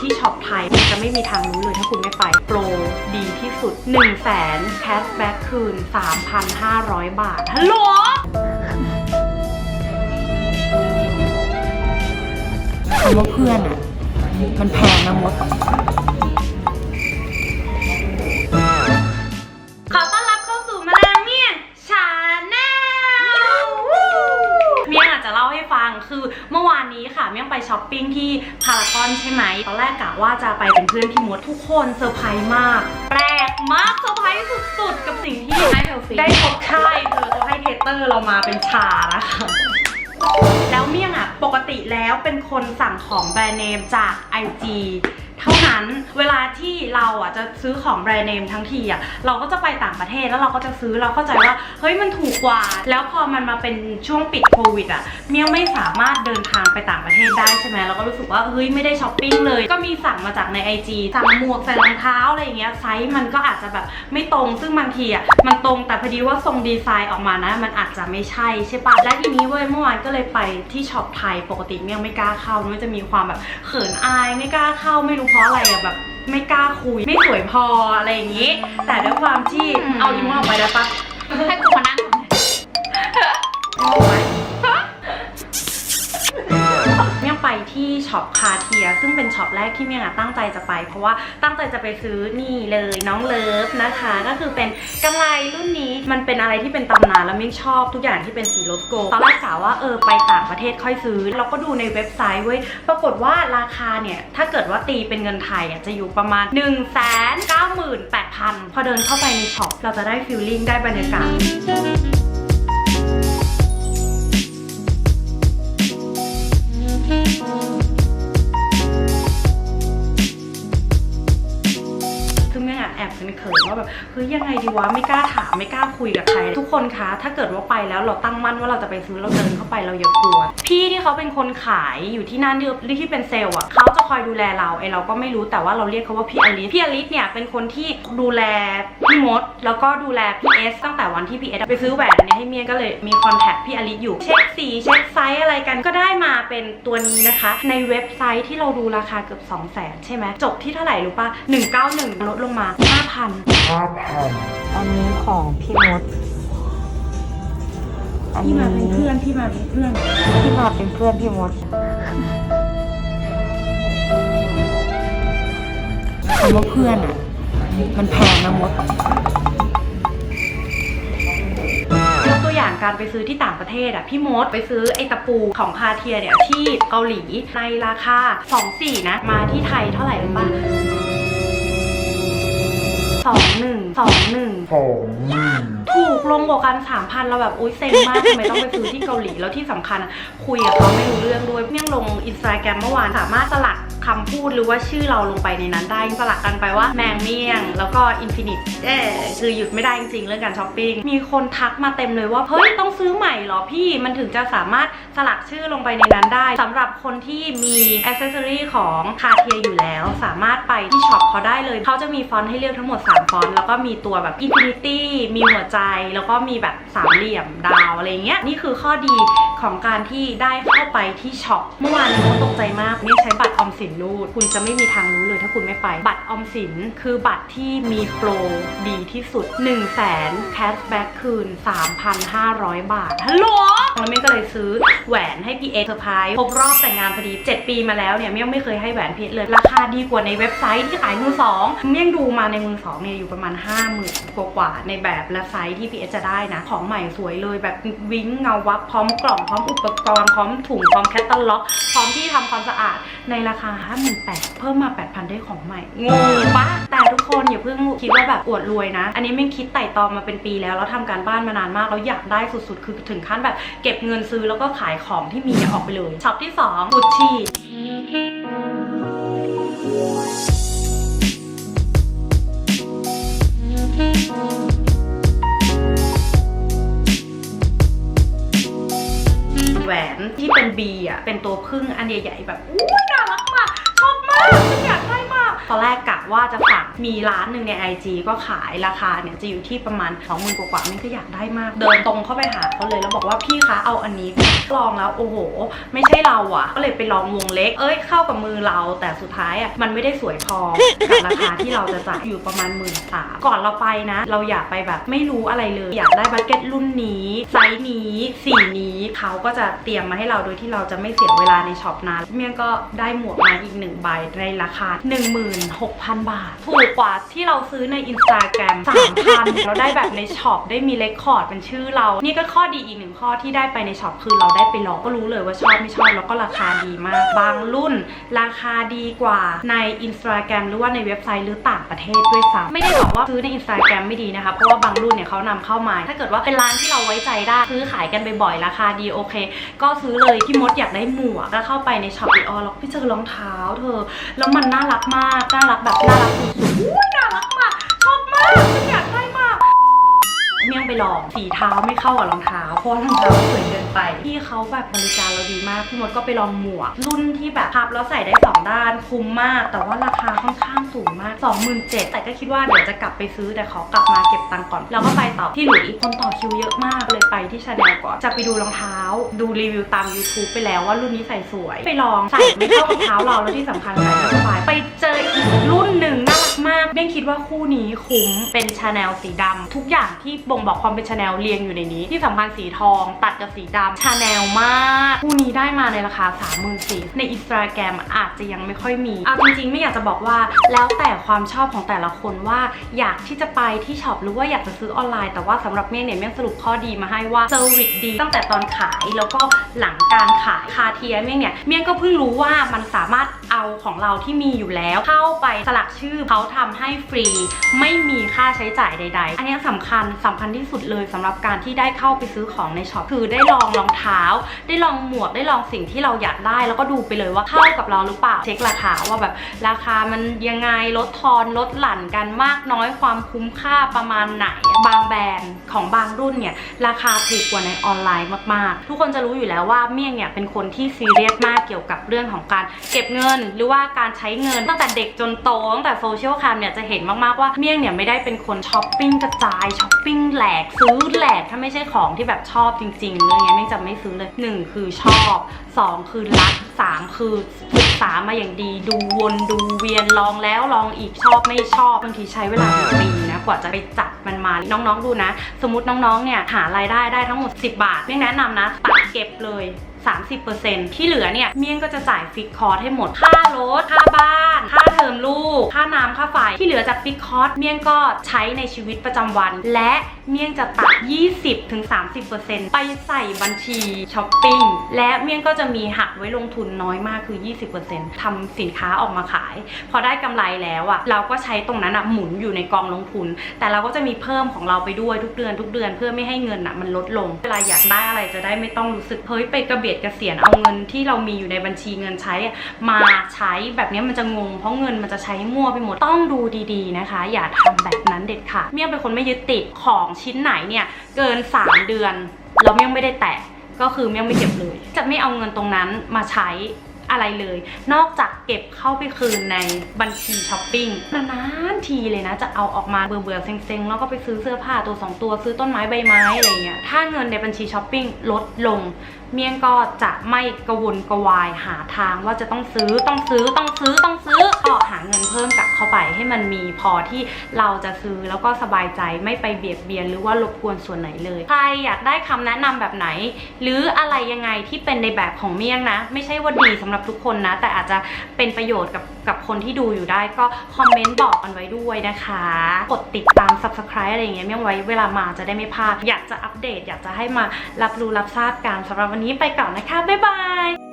ที่ช็อปไทยมันจะไม่มีทางรู้เลยถ้าคุณไม่ไป โปรดีที่สุด 1 0 0 0 0แสนแคชแบ็กคืน 3,500 บาทฮัลโหลคำว่าเพื่อนอะ มันแพงนะมด เพื่อนพี่มดทุกคนเซอร์ไพรส์มาก แปลกมากเซอร์ไพรส์สุดๆ กับสิ่งที่ให้เธอฟรีได้พบใช่เธอเขาให้เทเตอร์เรามาเป็นชานะคะแล้วเมี่ยงอะปกติแล้วเป็นคนสั่งของแบรนด์เนมจาก IG เท่านั้นเวลาที่เราอะจะซื้อของแบรนด์เนมทั้งทีอะเราก็จะไปต่างประเทศแล้วเราก็จะซื้อเราเข้าใจว่าเฮ้ยมันถูกกว่า แล้วพอมันมาเป็นช่วงปิดโควิดอะเมี่ยงไม่สามารถเดินทางไปต่างประเทศได้ใช่ไหมเราก็รู้สึกว่าเฮ้ยไม่ได้ช้อปปิ้งเลยก็มีสั่งมาจากใน IG สั่งหมวกใส่รองเท้าอะไรอย่างเงี้ยไซส์มันก็อาจจะแบบไม่ตรงซึ่งบางทีอะมันตรงแต่พอดีว่าทรงดีไซน์ออกมานะ มันอาจจะไม่ใช่ใช่ปะและทีนี้เว้ยเมื่อวานก็เลยไปที่ช็อปไทยปกติเมี่ยงไม่กล้าเข้ามันจะมีความแบบเขินอายไม่กล้าเข้าไม่รู้เพราะอะไรอะแบบไม่กล้าคุย ไม่สวยพออะไรอย่างนี้ แต่ด้วยความที่เอายิ้มออกไปได้ปะให้กูมานั่ง ไปที่ช็อปคาเทียซึ่งเป็นช็อปแรกที่เมี่ยงตั้งใจจะไป เพราะว่าตั้งใจจะไปซื้อนี่เลยน้องเลิฟนะคะ ก็คือเป็นกำไรรุ่นนี้มันเป็นอะไรที่เป็นตำนานแล้วเมี่ยงชอบทุกอย่างที่เป็นสีโลโก้ตอนแรกกะว่าเออไปต่างประเทศค่อยซื้อ เราก็ดูในเว็บไซต์เว้ยปรากฏว่าราคาเนี่ย ถ้าเกิดว่าตีเป็นเงินไทยอะจะอยู่ประมาณ 1 9 8 0 0 0 พอเดินเข้าไปในช็อปเราจะได้ฟิลลิ่งได้บรรยากาศ ซึ่งแม่งอะแอบเป็นเขินว่าแบบเฮ้ยยังไงดีวะไม่กล้าถามไม่กล้าคุยกับใคร ทุกคนคะถ้าเกิดว่าไปแล้วเราตั้งมั่นว่าเราจะไปซื้อเราเดินเข้าไปเราอย่ากลัว พี่ที่เขาเป็นคนขายอยู่ที่นั่นที่ที่เป็นเซลล์อะเขาจะคอยดูแลเราไอเราก็ไม่รู้แต่ว่าเราเรียกเขาว่าพี่อลิสพี่อลิสเนี่ยเป็นคนที่ดูแลพี่มดแล้วก็ดูแลพี่เอสตั้งแต่วันที่พี่เอสไปซื้อแหวนเนี่ยให้เมียก็เลยมีคอนแทคพี่อลิสอยู่เช็คสีเช็คไซส์อะไรกันก็ได้มาเป็นตัวนี้นะคะ ในเว็บไซต์ที่เราดูราคาเกือบ2 0 0 0 0 0ใช่ไหมจบที่เท่าไหร่รู้ป่ะ191ลดลงมา 5,000อันนี้ของพี่มดอันพี่นี้มาเป็นเพื่อนพี่มาเป็นเพื่อนที่มาเป็นเพื่อนพี่มดคำว่าเพื่อนอะ มันแพงนะมดยกตัวอย่างการไปซื้อที่ต่างประเทศอะพี่มดไปซื้อไอ้ตะปูของคาเทียเนี่ยที่เกาหลีในราคา 24 นะ มาที่ไทยเท่าไหร่รู้ป่ะ สองหนึ่งสองหนึ่งถูกลงกว่ากันสามพันเราแบบอุ้ยเซ็งมากทำไมต้องไปซื้อที่เกาหลีแล้วที่สำคัญอะคุยกับเขาไม่รู้เรื่องด้วยเมี่ยงลงอินสตาแกรมเมื่อวานสามารถสลัก คำพูดหรือว่าชื่อเราลงไปในนั้นได้สลักกันไปว่าแมงเมี่ยง แล้วก็อินฟินิตเออคือหยุดไม่ได้จริงๆ เรื่องการช้อปปิ้งมีคนทักมาเต็มเลยว่า เฮ้ย ต้องซื้อใหม่เหรอพี่มันถึงจะสามารถสลักชื่อลงไปในนั้นได้สำหรับคนที่มีอ c เซสซอรีของคาเทียอยู่แล้ว สามารถไปที่ช็อปเขาได้เลย เขาจะมีฟอนต์ให้เลือกทั้งหมด 3 ฟอนต์ แล้วก็มีตัวแบบ Infinity มีหัวใจ แล้วก็มีแบบสามเหลี่ยมดาวอะไรเงี้ยนี่คือข้อดีของการที่ได้เข้าไปที่ช็อปเมื่อวานนี้ตกใจมากนี่ใช้บัตรออมสินรูด คุณจะไม่มีทางรู้เลยถ้าคุณไม่ไป บัตรออมสินคือบัตรที่มีโปรดีที่สุด 1 0 0 0 0แสนแคชแบ็กคืน 3,500 บาทฮัลโหลแล้วเมย์ก็เลยซื้อแหวนให้พี่เอสเซอร์ไพรส์ครบรอบแต่งงานพอดี 7 ปีมาแล้วเนี่ยเมี่ยงไม่เคยให้แหวนเพชรเลย ราคาดีกว่าในเว็บไซต์ที่ขายมือสองเมี่ยงดูมาในมือสองเนี่ยอยู่ประมาณ 5 0,000กว่ากว่าในแบบและไซส์ที่พี่เอสจะได้นะ ของใหม่สวยเลยแบบวิ้งเงาวับพร้อมกล่องพร้อมอุปกรณ์พร้อมถุงพร้อมแคตตาล็อกพร้อมที่ทำความสะอาดในราคา58,000เพิ่มมา 8,000 ได้ของใหม่งงปะแต่ทุกคนอย่าเพิ่งคิดว่าแบบอวดรวยนะ อันนี้ไม่คิดไต่ตองมาเป็นปีแล้วแล้วทำการบ้านมานานมาก แล้วอยากได้สุดๆ คือถึงขั้นแบบเก็บเงินซื้อแล้วก็ขายของที่มีออกไปเลยช็อปที่2กุชชี่แหวนที่เป็น B อะเป็นตัวพึ่งอันใหญ่ๆแบบอู้น่ารักมาก ช ตอนแรกกะว่าจะฝากมีร้านหนึ่งใน IG ก็ขายราคาเนี่ยจะอยู่ที่ประมาณ2 0,000กว่าๆมันก็อยากได้มาก เดินตรงเข้าไปหาเขาเลยแล้วบอกว่าพี่คะเอาอันนี้ลองแล้วโอ้โห ไม่ใช่เราอะก็เลยไปลองวงเล็ก เอ้ยเข้ากับมือเรา แต่สุดท้ายอะมันไม่ได้สวยพอกับราคาที่เราจะจ่ายอยู่ประมาณหมื่นสามก่อนเราไปนะ เราอยากไปแบบไม่รู้อะไรเลย อยากได้บัคเก็ตรุ่นนี้ไซส์นี้สีนี้เขาก็จะเตรียมมาให้เราโดยที่เราจะไม่เสียเวลาในช็อปนานเมี่ยงก็ได้หมวกมาอีกหนึ่งใบในราคา6,000 บาท ถูกกว่าที่เราซื้อในอินสตาแกรม3,000 เราได้แบบในช็อปได้มีเลคคอร์ดเป็นชื่อเรา นี่ก็ข้อดีอีกหนึ่งข้อที่ได้ไปในช็อปคือเราได้ไปลองก็รู้เลยว่าชอบไม่ชอบแล้วก็ราคาดีมาก บางรุ่น ราคาดีกว่าในอินสตาแกรมหรือว่าในเว็บไซต์หรือต่างประเทศด้วยซ้ำไม่ได้บอกว่าซื้อในอินสตาแกรมไม่ดีนะคะ เพราะว่าบางรุ่นเนี่ยเขานำเข้ามา ถ้าเกิดว่าเป็นร้านที่เราไว้ใจได้ซื้อขายกันบ่อยๆราคาดีโอเค ก็ซื้อเลยพี่มดอยากได้หมวกแล้วเข้าไปในช็อปอีออแล้วพี่เจอรองเท้าเธอ แล้วมันน่ารักมากน่ารักแบบน่ารักสุดๆอุ้ยน่ารักมากชอบมากฉันอยากได้มากเมี่ยงไปลองสีเท้าไม่เข้ากับรองเท้าเพราะว่ารองเท้าสวยเกินไปพี่เขาแบบบริการเราดีมากพี่มดก็ไปลองหมวก รุ่นที่แบบพับแล้วใส่ได้สองด้านคุ้มมาก แต่ว่าราคาค่อนข้างสูงมาก 27,000แต่ก็คิดว่าเดี๋ยวจะกลับไปซื้อแต่ขอกลับมาเก็บตังค์ก่อนแล้วก็ไปต่อที่หลุยคนต่อคิวเยอะมากเลยไปที่ชาแนลก่อนจะไปดูรองเท้า ดูรีวิวตาม YouTube ไปแล้วว่ารุ่นนี้ใส่สวย ไปลองใส่ไม่เข้ากับเท้าเราแล้วที่สำคัญใส่ไม่สบายไปเจออีกรุ่นหนึ่งน่ารักมากเบ้งคิดว่าคู่นี้คุ้มเป็นชาแนลสีดำทุกอย่างที่บ่งบอกความเป็นชาแนลเรียงอยู่ในนี้ ที่สำคัญสีทอง ตัดกับสีดำชาแนลมากคู่นี้ได้มาในราคา3 4 0 0 0ในอินสตาแกรมอาจจะยังไม่ค่อยมีเอาจริงๆ ไม่อยากจะบอกว่า แล้วแต่ความชอบของแต่ละคนว่า อยากที่จะไปที่ช็อปหรือว่าอยากจะซื้อออนไลน์แต่ว่าสำหรับเมี่ยงเนี่ยเมี่ยงสรุปข้อดีมาให้ว่าเซอร์วิสดีตั้งแต่ตอนขายแล้วก็หลังการขายคาเทียเมี่ยงเนี่ยเมี่ยงก็เพิ่งรู้ว่ามันสามารถเอาของเราที่มีอยู่แล้ว เข้าไปสลักชื่อเขาทำให้ฟรี ไม่มีค่าใช้จ่ายใด ๆ อันนี้สำคัญสำคัญที่สุดเลยสำหรับการที่ได้เข้าไปซื้อของในช็อปคือได้ลองรองเท้า ได้ลองหมวกได้ลองสิ่งที่เราอยากได้ แล้วก็ดูไปเลยว่าเข้ากับเราหรือเปล่าเช็คราคาว่าแบบราคามันยังไงลดทอนลดหลั่นกันมากน้อยความคุ้มค่าประมาณไหนบางแบรนด์ของบางรุ่นเนี่ยราคาถูกกว่าในออนไลน์มากๆ ทุกคนจะรู้อยู่แล้วว่าเมี่ยงเนี่ยเป็นคนที่ซีเรียสมากเกี่ยวกับเรื่องของการเก็บเงิน หรือว่าการใช้เงินตั้งแต่เด็กจนโตตั้งแต่โซเชียลแคมเนี่ยจะเห็นมากๆว่าเมี่ยงเนี่ยไม่ได้เป็นคนช้อปปิ้งกระจายช้อปปิ้งแหลกซื้อแหลกถ้าไม่ใช่ของที่แบบชอบจริงๆเรื่องเนี้ยเมี่ยงจะไม่ซื้อเลยหนึ่งคือชอบสองคือรัก สามคือศึกษามาอย่างดีดูวนดูเวียนลองแล้วลองอีกชอบไม่ชอบบางทีใช้เวลาเป็นปีนะกว่าจะไปจัดมันมาน้องๆดูนะ สมมติน้องๆเนี่ยหารายได้ได้ทั้งหมด 10 บาทไม่แนะนำนะตัดเก็บเลย30%ที่เหลือเนี่ยเมี่ยงก็จะจ่ายฟิกคอร์สให้หมด ค่ารถ ค่าบ้าน ค่าเทอมลูก ค่าน้ำค่าไฟ ที่เหลือจากฟิกคอร์สเมี่ยงก็ใช้ในชีวิตประจำวัน และเมี่ยงจะตัด 20-30%ไปใส่บัญชีช้อปปิ้ง และเมี่ยงก็จะมีหักไว้ลงทุนน้อยมากคือ 20%ทำสินค้าออกมาขาย พอได้กำไรแล้วอะเราก็ใช้ตรงนั้นอะหมุนอยู่ในกองลงทุน แต่เราก็จะมีเพิ่มของเราไปด้วยทุกเดือนทุกเดือน เพื่อไม่ให้เงินอะมันลดลง เวลาอยากได้อะไรจะได้ไม่ต้องรู้สึกเฮ้ยไปกระเบียดกระเสียนเอาเงินที่เรามีอยู่ในบัญชีเงินใช้มาใช้แบบนี้มันจะงง เพราะเงินมันจะใช้มั่วไปหมดต้องดูดีๆนะคะ อย่าทำแบบนั้นเด็ดขาดเมี่ยงเป็นคนไม่ยึดติดของชิ้นไหนเนี่ยเกิน 3 เดือนแล้วเมี่ยงไม่ได้แตะก็คือเมี่ยงไม่เก็บเลย จะไม่เอาเงินตรงนั้นมาใช้อะไรเลย นอกจากเก็บเข้าไปคืนในบัญชีช้อปปิ้งนานๆทีเลยนะ จะเอาออกมาเบื่อๆเซ็งๆ แล้วก็ไปซื้อเสื้อผ้าตัวสองตัวซื้อต้นไม้ใบไม้อะไรเงี้ยถ้าเงินในบัญชีช้อปปิ้งลดลง เมี่ยงก็จะไม่กระวนกระวายหาทางว่าจะต้องซื้อต้องซื้อต้องซื้อต้องซื้อก็หาเงินเพิ่มกลับเข้าไปให้มันมีพอที่เราจะซื้อแล้วก็สบายใจไม่ไปเบียดเบียนหรือว่ารบกวนส่วนไหนเลยใครอยากได้คำแนะนำแบบไหน หรืออะไรยังไงที่เป็นในแบบของเมี่ยงนะ ไม่ใช่ว่าดีสำหรับทุกคนนะ แต่อาจจะเป็นประโยชน์กับ กับคนที่ดูอยู่ได้ก็คอมเมนต์บอกกันไว้ด้วยนะคะ กดติดตาม subscribe อะไรอย่างเงี้ยเมี่ยงไว้เวลามาจะได้ไม่พลาด อยากจะอัปเดต อยากจะให้มารับรู้รับทราบกันสำหรับวันนี้ไปก่อนนะคะ บ๊ายบาย